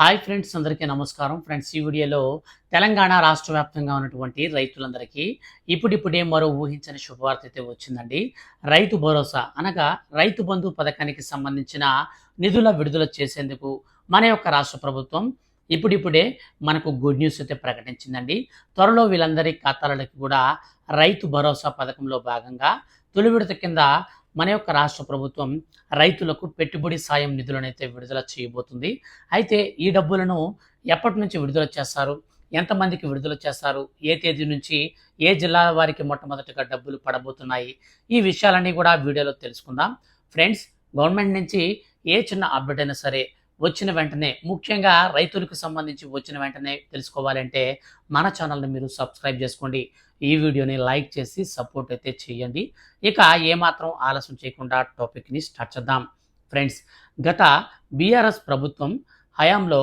Hi friends అందరికీ నమస్కారం. Friends ఈ వీడియోలో తెలంగాణ రాష్ట్ర వ్యాప్తంగా ఉన్నటువంటి రైతులందరికీ ఇప్పుడిప్పుడే మరో ఊహించని శుభవార్త అయితే వచ్చిందండి. రైతు భరోసా అనగా రైతు బంధు పథకానికి సంబంధించిన నిధుల విడుదల చేసేందుకు మన యొక్క రాష్ట్ర ప్రభుత్వం ఇప్పుడిప్పుడే మనకు గుడ్ న్యూస్ అయితే ప్రకటించిందండి. త్వరలో వీళ్ళందరి ఖాతాలకి కూడా రైతు భరోసా పథకంలో భాగంగా తొలి విడత కింద మన యొక్క రాష్ట్ర ప్రభుత్వం రైతులకు పెట్టుబడి సాయం నిధులనైతే విడుదల చేయబోతుంది. అయితే ఈ డబ్బులను ఎప్పటి నుంచి విడుదల చేస్తారు? ఎంతమందికి విడుదల చేస్తారు? ఏ తేదీ నుంచి ఏ జిల్లా వారికి మొట్టమొదటిగా డబ్బులు పడబోతున్నాయి? ఈ విషయాలన్నీ కూడా వీడియోలో తెలుసుకుందాం. ఫ్రెండ్స్ గవర్నమెంట్ నుంచి ఏ చిన్న అప్డేట్ అయినా సరే వచ్చిన వెంటనే ముఖ్యంగా రైతులకు సంబంధించి వచ్చిన వెంటనే తెలుసుకోవాలంటే మన ఛానల్ని మీరు సబ్స్క్రైబ్ చేసుకోండి. ఈ వీడియోని లైక్ చేసి సపోర్ట్ అయితే చేయండి. ఇక ఏమాత్రం ఆలస్యం చేయకుండా టాపిక్ని స్టార్ట్ చేద్దాం. ఫ్రెండ్స్ గత బీఆర్ఎస్ ప్రభుత్వం హయాంలో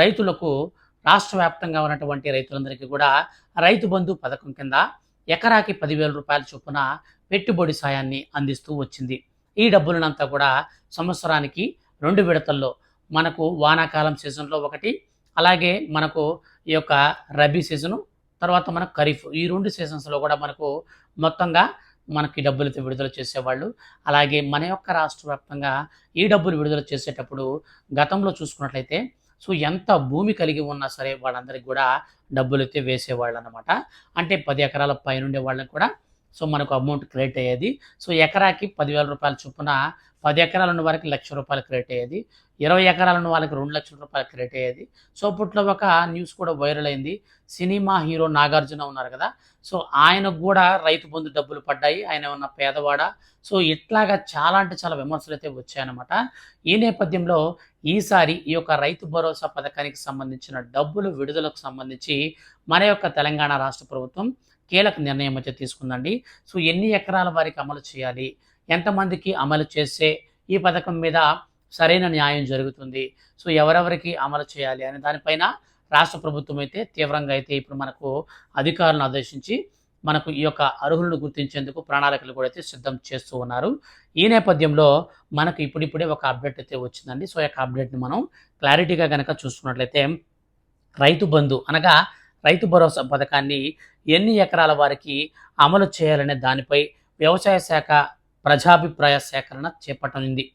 రైతులకు రాష్ట్ర వ్యాప్తంగా ఉన్నటువంటి రైతులందరికీ కూడా రైతు బంధు పథకం కింద ఎకరాకి పదివేల రూపాయల చొప్పున పెట్టుబడి సాయాన్ని అందిస్తూ వచ్చింది. ఈ డబ్బులనంతా కూడా సంవత్సరానికి రెండు విడతల్లో మనకు వానాకాలం సీజన్లో ఒకటి అలాగే మనకు ఈ యొక్క రబీ సీజను తర్వాత మనకు ఖరీఫ్ ఈ రెండు సీజన్స్లో కూడా మనకు మొత్తంగా మనకి డబ్బులతో విడుదల చేసేవాళ్ళు. అలాగే మన యొక్క రాష్ట్ర వ్యాప్తంగా ఈ డబ్బులు విడుదల చేసేటప్పుడు గతంలో చూసుకున్నట్లయితే సో ఎంత భూమి కలిగి ఉన్నా సరే వాళ్ళందరికీ కూడా డబ్బులు అయితే వేసేవాళ్ళు అనమాట అంటే పది ఎకరాల పైనుండే వాళ్ళకి కూడా సో మనకు అమౌంట్ క్రియేట్ అయ్యేది. సో ఎకరాకి పదివేల రూపాయల చొప్పున పది ఎకరాలు ఉన్న వారికి లక్ష రూపాయలు క్రియేట్ అయ్యేది. ఇరవై ఎకరాలు ఉన్న వాళ్ళకి రెండు లక్షల రూపాయలు క్రియేట్ అయ్యేది. సో అప్పట్లో ఒక న్యూస్ కూడా వైరల్ అయింది. సినిమా హీరో నాగార్జున ఉన్నారు కదా. సో ఆయనకు కూడా రైతు బంధు డబ్బులు పడ్డాయి. ఆయన ఉన్న పేదవాడ? సో ఇట్లాగా చాలా అంటే చాలా విమర్శలు అయితే వచ్చాయన్నమాట. ఈ నేపథ్యంలో ఈసారి ఈ యొక్క రైతు భరోసా పథకానికి సంబంధించిన డబ్బులు విడుదలకు సంబంధించి మన యొక్క తెలంగాణ రాష్ట్ర ప్రభుత్వం కీలక నిర్ణయం అయితే తీసుకుందండి. సో ఎన్ని ఎకరాల వారికి అమలు చేయాలి? ఎంతమందికి అమలు చేస్తే ఈ పథకం మీద సరైన న్యాయం జరుగుతుంది? సో ఎవరెవరికి అమలు చేయాలి అనే దానిపైన రాష్ట్ర ప్రభుత్వం అయితే తీవ్రంగా అయితే ఇప్పుడు మనకు అధికారులను ఆదేశించి మనకు ఈ యొక్క అర్హులను గుర్తించేందుకు ప్రణాళికలు కూడా అయితే సిద్ధం చేస్తూ ఉన్నారు. ఈ నేపథ్యంలో మనకు ఇప్పుడిప్పుడే ఒక అప్డేట్ అయితే వచ్చిందండి. సో ఈ యొక్క అప్డేట్ని మనం క్లారిటీగా కనుక చూసుకున్నట్లయితే రైతు బంధు అనగా రైతు భరోసా పథకాన్ని ఎన్ని ఎకరాల వారికి అమలు చేయాలనే దానిపై వ్యవసాయ శాఖ ప్రజాభిప్రాయ సేకరణ చేపట్టనుంది.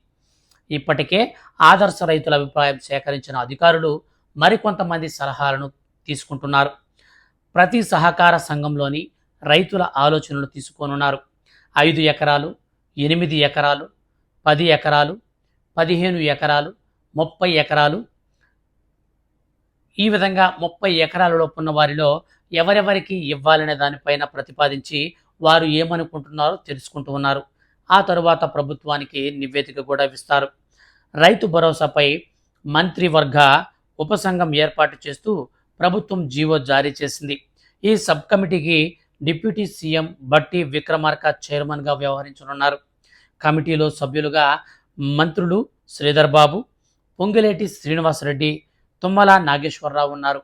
ఇప్పటికే ఆదర్శ రైతుల అభిప్రాయం సేకరించిన అధికారులు మరికొంతమంది సలహాలను తీసుకుంటున్నారు. ప్రతి సహకార సంఘంలోని రైతుల ఆలోచనలు తీసుకోనున్నారు. ఐదు ఎకరాలు ఎనిమిది ఎకరాలు పది ఎకరాలు పదిహేను ఎకరాలు ముప్పై ఎకరాలు ఈ విధంగా ముప్పై ఎకరాల లోపు ఉన్న వారిలో ఎవరెవరికి ఇవ్వాలనే దానిపైన ప్రతిపాదించి వారు ఏమనుకుంటున్నారో తెలుసుకుంటూ ఉన్నారు. ఆ తరువాత ప్రభుత్వానికి నివేదిక కూడా ఇస్తారు. రైతు భరోసాపై మంత్రివర్గ ఉపసంఘం ఏర్పాటు చేస్తూ ప్రభుత్వం జీవో జారీ చేసింది. ఈ సబ్ కమిటీకి డిప్యూటీ సీఎం బట్టి విక్రమార్క చైర్మన్గా వ్యవహరించనున్నారు. కమిటీలో సభ్యులుగా మంత్రులు శ్రీధర్ బాబు పొంగిలేటి శ్రీనివాసరెడ్డి తుమ్మల నాగేశ్వరరావు ఉన్నారు.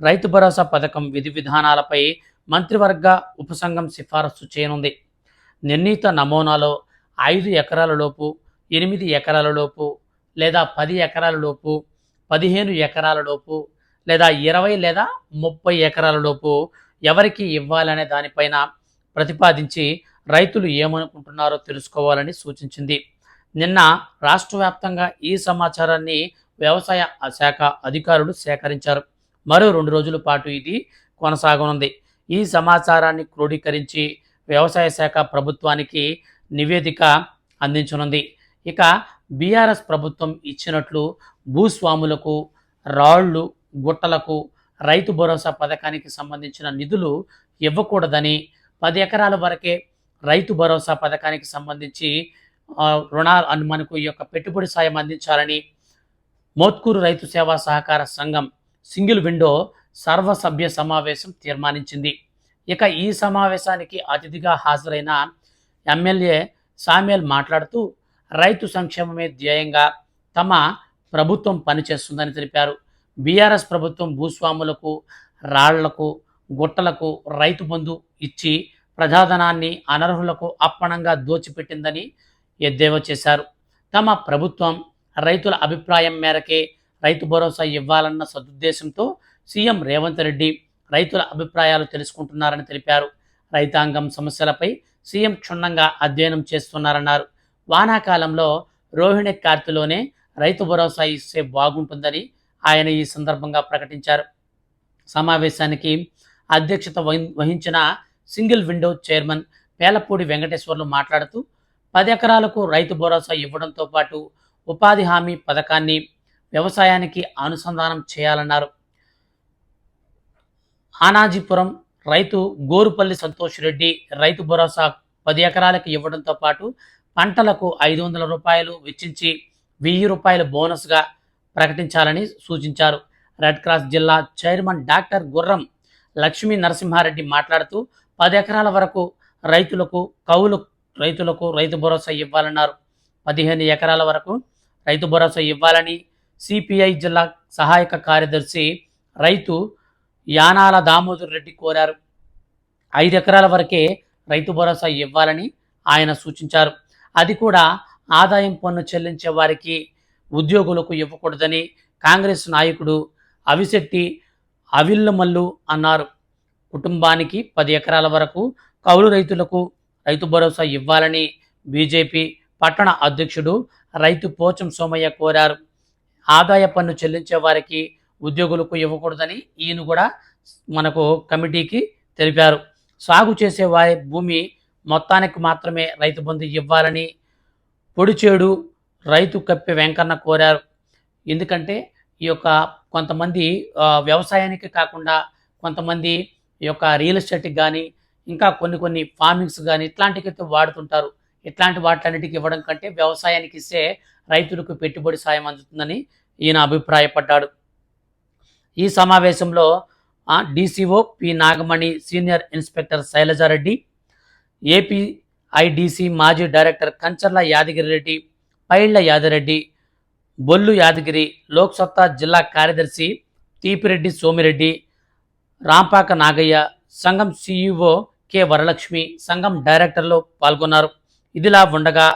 రైతు భరోసా పథకం విధి విధానాలపై మంత్రివర్గ ఉపసంఘం సిఫారసు చేయనుంది. నిర్ణీత నమూనాలో ఐదు ఎకరాల లోపు ఎనిమిది ఎకరాల లోపు లేదా పది ఎకరాల లోపు పదిహేను ఎకరాల లోపు లేదా ఇరవై లేదా ముప్పై ఎకరాల లోపు ఎవరికి ఇవ్వాలనే దానిపైన ప్రతిపాదించి రైతులు ఏమనుకుంటున్నారో తెలుసుకోవాలని సూచించింది. నిన్న రాష్ట్ర వ్యాప్తంగా ఈ సమాచారాన్ని వ్యవసాయ శాఖ అధికారులు సేకరించారు. మరో రెండు రోజుల పాటు ఇది కొనసాగనుంది. ఈ సమాచారాన్ని క్రోడీకరించి వ్యవసాయ శాఖ ప్రభుత్వానికి నివేదిక అందించనుంది. ఇక బీఆర్ఎస్ ప్రభుత్వం ఇచ్చినట్లు భూస్వాములకు రాళ్ళు గుట్టలకు రైతు భరోసా పథకానికి సంబంధించిన నిధులు ఇవ్వకూడదని పది ఎకరాల వరకే రైతు భరోసా పథకానికి సంబంధించి రుణాలు మనకు ఈ యొక్క పెట్టుబడి సాయం అందించాలని మోత్కూరు రైతు సేవా సహకార సంఘం సింగిల్ విండో సర్వసభ్య సమావేశం తీర్మానించింది. ఇక ఈ సమావేశానికి అతిథిగా హాజరైన ఎమ్మెల్యే సామ్యల్ మాట్లాడుతూ రైతు సంక్షేమమే ధ్యేయంగా తమ ప్రభుత్వం పనిచేస్తుందని తెలిపారు. బీఆర్ఎస్ ప్రభుత్వం భూస్వాములకు రాళ్ళకు గుట్టలకు రైతు బంధు ఇచ్చి ప్రజాధనాన్ని అనర్హులకు అప్పణంగా దోచిపెట్టిందని ఎద్దేవా చేశారు. తమ ప్రభుత్వం రైతుల అభిప్రాయం మేరకే రైతు భరోసా ఇవ్వాలన్న సదుద్దేశంతో సీఎం రేవంత్ రెడ్డి రైతుల అభిప్రాయాలు తెలుసుకుంటున్నారని తెలిపారు. రైతాంగం సమస్యలపై సీఎం క్షుణ్ణంగా అధ్యయనం చేస్తున్నారన్నారు. వానాకాలంలో రోహిణి కార్తిలోనే రైతు భరోసా ఇస్తే బాగుంటుందని ఆయన ఈ సందర్భంగా ప్రకటించారు. సమావేశానికి అధ్యక్షత వహిం- వహించిన single window chairman Pelapudi Venkateswarlu మాట్లాడుతూ పది ఎకరాలకు రైతు భరోసా ఇవ్వడంతో పాటు ఉపాధి హామీ పథకాన్ని వ్యవసాయానికి అనుసంధానం చేయాలన్నారు. ఆనాజీపురం రైతు గోరుపల్లి సంతోష్ రెడ్డి రైతు భరోసా పది ఎకరాలకు ఇవ్వడంతో పాటు పంటలకు ఐదు వందల రూపాయలు వెచ్చించి వెయ్యి రూపాయల బోనస్గా ప్రకటించాలని సూచించారు. రెడ్ క్రాస్ జిల్లా చైర్మన్ డాక్టర్ గుర్రం లక్ష్మీ నరసింహారెడ్డి మాట్లాడుతూ పది ఎకరాల వరకు రైతులకు కౌలు రైతులకు రైతు భరోసా ఇవ్వాలన్నారు. పదిహేను ఎకరాల వరకు రైతు భరోసా ఇవ్వాలని సిపిఐ జిల్లా సహాయక కార్యదర్శి రైతు యానాల దామోదర్ రెడ్డి కోరారు. ఐదు ఎకరాల వరకే రైతు భరోసా ఇవ్వాలని ఆయన సూచించారు. అది కూడా ఆదాయం పన్ను చెల్లించే వారికి ఉద్యోగులకు ఇవ్వకూడదని కాంగ్రెస్ నాయకుడు అవిశెట్టి అవిల్లమల్లు అన్నారు. కుటుంబానికి పది ఎకరాల వరకు కౌలు రైతులకు రైతు భరోసా ఇవ్వాలని బీజేపీ పట్టణ అధ్యక్షుడు రైతు పోచం సోమయ్య కోరారు. ఆదాయ పన్ను చెల్లించే వారికి ఉద్యోగులకు ఇవ్వకూడదని ఈయన కూడా మనకు కమిటీకి తెలిపారు. సాగు చేసే వారి భూమి మొత్తానికి మాత్రమే రైతు బంధు ఇవ్వాలని పొడిచేడు రైతు కప్పి వెంకన్న కోరారు. ఎందుకంటే ఈ యొక్క కొంతమంది వ్యవసాయానికి కాకుండా కొంతమంది ఈ యొక్క రియల్ ఎస్టేట్కి కానీ ఇంకా కొన్ని కొన్ని ఫార్మింగ్స్ కానీ ఇట్లాంటికైతే అయితే వాడుతుంటారు. ఇట్లాంటి వాటిలన్నిటికీ ఇవ్వడం కంటే వ్యవసాయానికి ఇస్తే రైతులకు పెట్టుబడి సాయం అందుతుందని ఈయన అభిప్రాయపడ్డాడు. ఈ సమావేశంలో DCO P Nagamani senior inspector Shailaja Reddy APIDC మాజీ డైరెక్టర్ కంచర్ల యాదగిరి రెడ్డి పైళ్ళ యాదిరెడ్డి బొల్లు యాదగిరి లోక్సత్తా జిల్లా కార్యదర్శి తీపిరెడ్డి సోమిరెడ్డి రాంపాక నాగయ్య సంఘం సిఇఓ కె వరలక్ష్మి సంఘం డైరెక్టర్లు పాల్గొన్నారు. ఇదిలా ఉండగా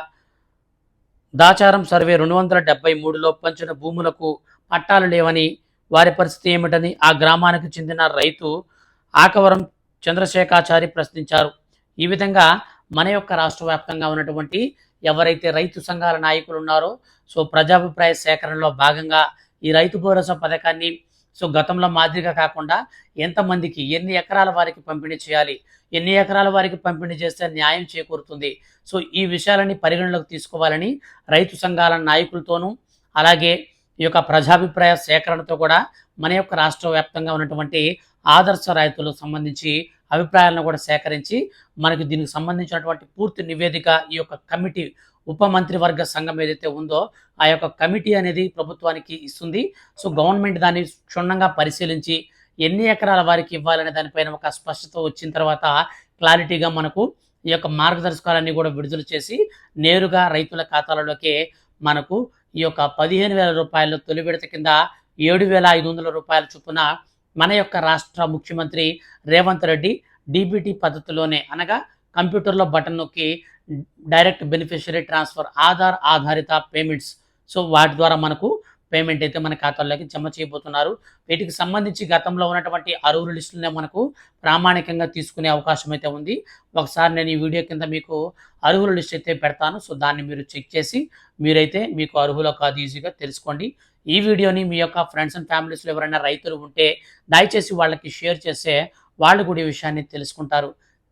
దాచారం సర్వే రెండు వందల డెబ్బై మూడులో పంచిన భూములకు పట్టాలు లేవని వారి పరిస్థితి ఏమిటని ఆ గ్రామానికి చెందిన రైతు ఆకవరం చంద్రశేఖాచారి ప్రశ్నించారు. ఈ విధంగా మన యొక్క రాష్ట్ర వ్యాప్తంగా ఉన్నటువంటి ఎవరైతే రైతు సంఘాల నాయకులు ఉన్నారో సో ప్రజాభిప్రాయ సేకరణలో భాగంగా ఈ రైతు భరోసా పథకాన్ని సో గతంలో మాదిరిగా కాకుండా ఎంతమందికి ఎన్ని ఎకరాల వారికి పంపిణీ చేయాలి ఎన్ని ఎకరాల వారికి పంపిణీ చేస్తే న్యాయం చేకూరుతుంది? సో ఈ విషయాలని పరిగణలోకి తీసుకోవాలని రైతు సంఘాల నాయకులతోనూ అలాగే ఈ యొక్క ప్రజాభిప్రాయ సేకరణతో కూడా మన యొక్క రాష్ట్ర వ్యాప్తంగా ఉన్నటువంటి ఆదర్శ రైతులకు సంబంధించి అభిప్రాయాలను కూడా సేకరించి మనకు దీనికి సంబంధించినటువంటి పూర్తి నివేదిక ఈ యొక్క కమిటీ ఉప మంత్రివర్గ సంఘం ఏదైతే ఉందో ఆ యొక్క కమిటీ అనేది ప్రభుత్వానికి ఇస్తుంది. సో గవర్నమెంట్ దాన్ని క్షుణ్ణంగా పరిశీలించి ఎన్ని ఎకరాల వారికి ఇవ్వాలనే దానిపైన ఒక స్పష్టత వచ్చిన తర్వాత క్లారిటీగా మనకు ఈ యొక్క మార్గదర్శకాలన్నీ కూడా విడుదల చేసి నేరుగా రైతుల ఖాతాలలోకి మనకు ఈ యొక్క పదిహేను వేల రూపాయల తొలి విడత కింద ఏడు వేల ఐదు వందల రూపాయల చొప్పున మన యొక్క రాష్ట్ర ముఖ్యమంత్రి రేవంత్ రెడ్డి డీబీటీ పద్ధతిలోనే అనగా కంప్యూటర్లో బటన్ నొక్కి డైరెక్ట్ బెనిఫిషియరీ ట్రాన్స్ఫర్ ఆధార్ ఆధారిత పేమెంట్స్. సో వాటి ద్వారా మనకు పేమెంట్ అయితే మన ఖాతాల్లోకి జమ చేయబోతున్నారు. వీటికి సంబంధించి గతంలో ఉన్నటువంటి అరువుల లిస్టులనే మనకు ప్రామాణికంగా తీసుకునే అవకాశం అయితే ఉంది. ఒకసారి నేను ఈ వీడియో కింద మీకు అర్హుల లిస్ట్ అయితే పెడతాను. సో దాన్ని మీరు చెక్ చేసి మీరైతే మీకు అర్హులో కాదు ఈజీగా తెలుసుకోండి. ఈ వీడియోని మీ యొక్క ఫ్రెండ్స్ అండ్ ఫ్యామిలీస్లో ఎవరైనా రైతులు ఉంటే దయచేసి వాళ్ళకి షేర్ చేస్తే వాళ్ళు కూడా ఈ విషయాన్ని తెలుసుకుంటారు.